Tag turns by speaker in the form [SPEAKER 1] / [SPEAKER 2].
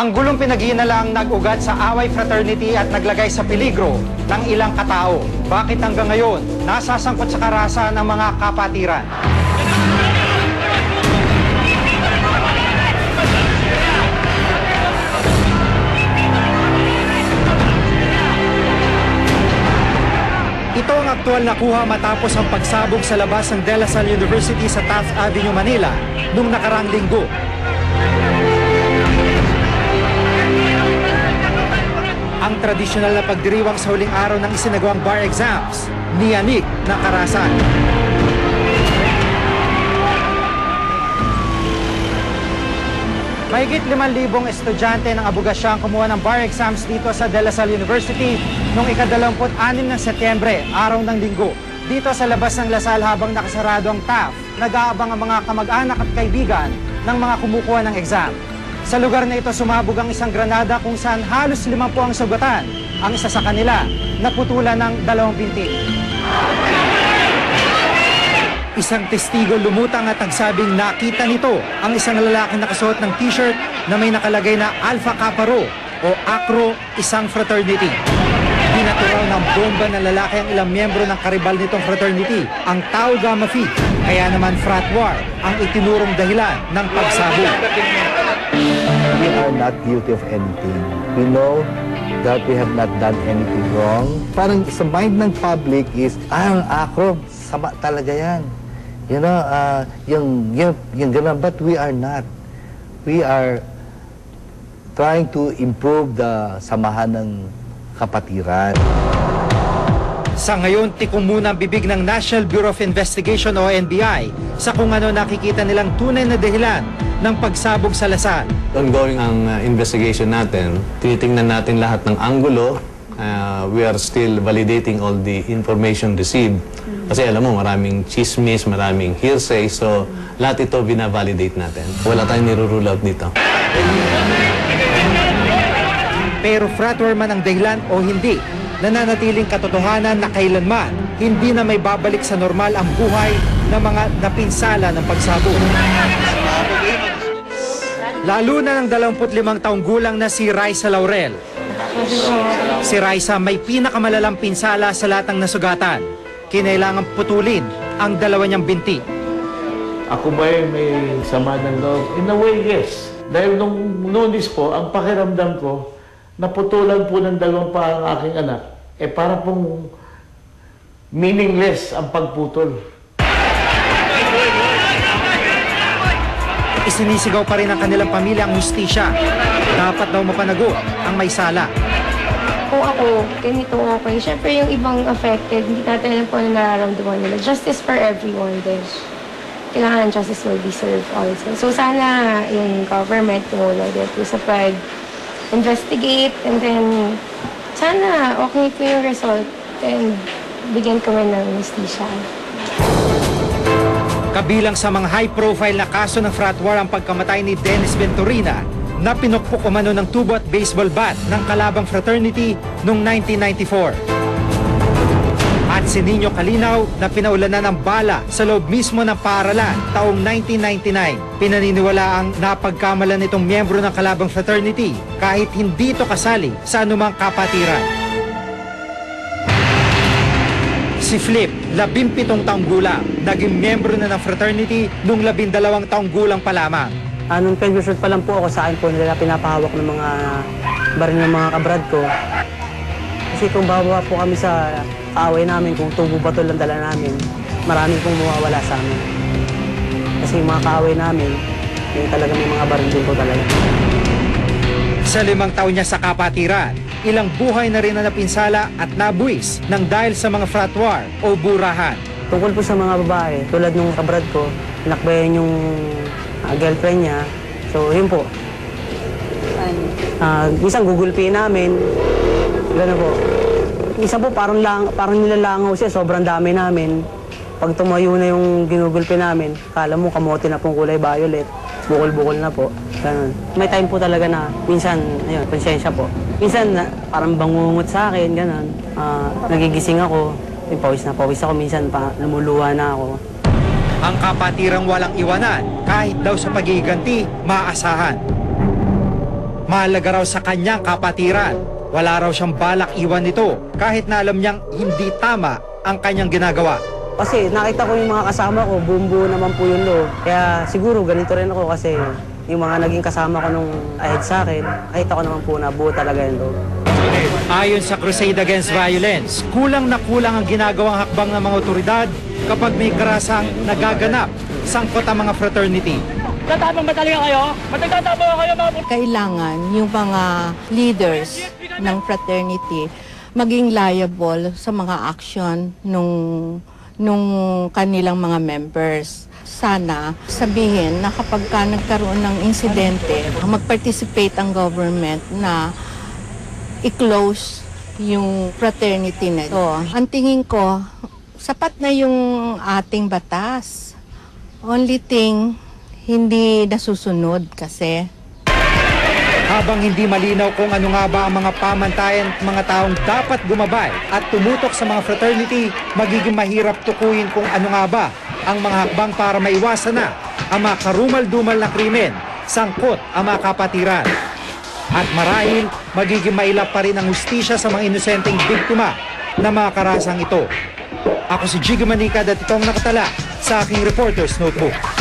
[SPEAKER 1] Ang gulong pinaghihinalang nag-ugat sa away fraternity at naglagay sa peligro ng ilang katao. Bakit hanggang ngayon nasasangkot sa karasa ng mga kapatiran? Ito ang aktual na kuha matapos ang pagsabog sa labas ng De La Salle University sa Taft Avenue, Manila nung nakarang linggo. Ang tradisyonal na pagdiriwang sa huling araw ng isinagawang bar exams, niyanig na karasan. Mahigit 5,000 estudyante ng abogasya ang kumuha ng bar exams dito sa De La Salle University noong ika-26 ng Setyembre, araw ng linggo. Dito sa labas ng Lasal habang nakasarado ang TAF, nag-aabang ang mga kamag-anak at kaibigan ng mga kumukuha ng exam. Sa lugar na ito sumabog ang isang granada kung saan halos limang po ang sugatan. Ang isa sa kanila, naputulan ng dalawang binti. Isang testigo lumutang at nagsabing nakita nito ang isang lalaki nakasuot ng t-shirt na may nakalagay na Alpha Kappa Rho o Acro, isang fraternity. Dinaturaw ng bomba ng lalaki ang ilang miyembro ng karibal nitong fraternity, ang Tau Gamma Phi. Kaya naman frat war ang itinurong dahilan ng pagsabog.
[SPEAKER 2] we are not guilty of anything. We know that we have not done anything wrong. Parang sa mind ng public is, ah, ang acro, sama talaga yan. You know, uh, yung, yung, yung ganun. But we are not. We are trying to improve the samahan ng kapatiran.
[SPEAKER 1] Sa ngayon, tikom muna ang bibig ng National Bureau of Investigation o NBI sa kung ano nakikita nilang tunay na dahilan ng pagsabog sa Lasal.
[SPEAKER 3] Ongoing ang uh, investigation natin. Tinitingnan natin lahat ng anggulo. Uh, we are still validating all the information received. Kasi alam mo, maraming chismis, maraming hearsay. So, lahat ito binavalidate natin. Wala tayong nirurule out dito.
[SPEAKER 1] Pero frat war man ang dahilan o hindi, nananatiling katotohanan na kailanman hindi na may babalik sa normal ang buhay ng mga napinsala ng pagsabog. Lalo na ng 25 taong gulang na si Raisa Laurel. Si Raisa may pinakamalalang pinsala sa lahat ng nasugatan. Kinailangan putulin ang dalawa niyang binti.
[SPEAKER 4] Ako ba may sama ng loob? In a way, yes. Dahil nung lunis po, ang pakiramdam ko, naputulan po ng dalawang pa ang aking anak. Eh para pong meaningless ang pagputol.
[SPEAKER 1] Isinisigaw pa rin ng kanilang pamilya ang hustisya. Dapat daw mapanagot ang may sala.
[SPEAKER 5] kung ako, ganito okay. Siyempre, yung ibang affected, hindi natin alam po ano nararamdaman nila. Justice for everyone din. Kailangan justice will be served also. So, sana yung government tumulong din po sa pag-investigate and then sana okay po yung result and bigyan kami ng justisya.
[SPEAKER 1] Kabilang sa mga high-profile na kaso ng frat war ang pagkamatay ni Dennis Venturina na pinukpok umano ng tubo at baseball bat ng kalabang fraternity noong 1994. At si Nino Kalinaw na pinaulanan ng bala sa loob mismo ng paaralan taong 1999. Pinaniniwala ang napagkamalan nitong miyembro ng kalabang fraternity kahit hindi ito kasali sa anumang kapatiran. Si Flip, labimpitong taong gulang, naging miyembro na ng fraternity nung labindalawang taong gulang pa lamang.
[SPEAKER 6] Anong pension pa lang po ako sa akin po nila pinapahawak ng mga baril ng mga kabrad ko. Kasi kung bababa po kami sa kaaway namin, kung tubo bato lang dala namin, marami pong mawawala sa amin. Kasi yung mga kaaway namin, yung talaga may mga baril din po talaga.
[SPEAKER 1] Sa limang taon niya sa kapatiran, ilang buhay na rin na napinsala at nabuwis ng dahil sa mga frat war o burahan.
[SPEAKER 6] Tungkol po sa mga babae, tulad nung kabrad ko, nakbayan yung ah, girlfriend niya. So, yun po. Ah, minsan gugulpiin namin. Gano'n po. Isa po parang, lang, parang nilalangaw siya, sobrang dami namin. Pag tumayo na yung ginugulpi namin, kala mo kamote na pong kulay violet. Bukol-bukol na po. Ganun. May time po talaga na minsan, ayun, konsensya po. Minsan na, parang bangungot sa akin, ganun. Ah, nagigising ako, may pawis na pawis ako, minsan pa lumuluha na ako.
[SPEAKER 1] Ang kapatirang walang iwanan kahit daw sa pagiganti, maasahan. Mahalaga raw sa kanyang kapatiran. Wala raw siyang balak iwan nito kahit na alam niyang hindi tama ang kanyang ginagawa.
[SPEAKER 6] Kasi nakita ko yung mga kasama ko, buong-buo naman po yung loob. Kaya siguro ganito rin ako kasi yung mga naging kasama ko nung ahead sa akin, nakita ko naman po na buo talaga yung loob.
[SPEAKER 1] Ayon sa Crusade Against Violence, kulang na kulang ang ginagawang hakbang ng mga otoridad kapag may karasang nagaganap sangkot ang mga fraternity.
[SPEAKER 7] kailangan yung mga leaders ng fraternity maging liable sa mga action nung nung kanilang mga members. Sana sabihin na kapag ka nagkaroon ng insidente, mag-participate ang government na i-close yung fraternity na ito. Ang tingin ko, sapat na yung ating batas. Only thing, hindi nasusunod kasi
[SPEAKER 1] Habang hindi malinaw kung ano nga ba ang mga pamantayan at mga taong dapat gumabay at tumutok sa mga fraternity, magiging mahirap tukuyin kung ano nga ba ang mga hakbang para maiwasan na ang mga karumal-dumal na krimen, sangkot ang mga kapatiran. At marahil, magiging mailap pa rin ang hustisya sa mga inosenteng biktima ng mga karasang ito. Ako si Jiggy Manikad at ito ang nakatala sa aking Reporter's Notebook.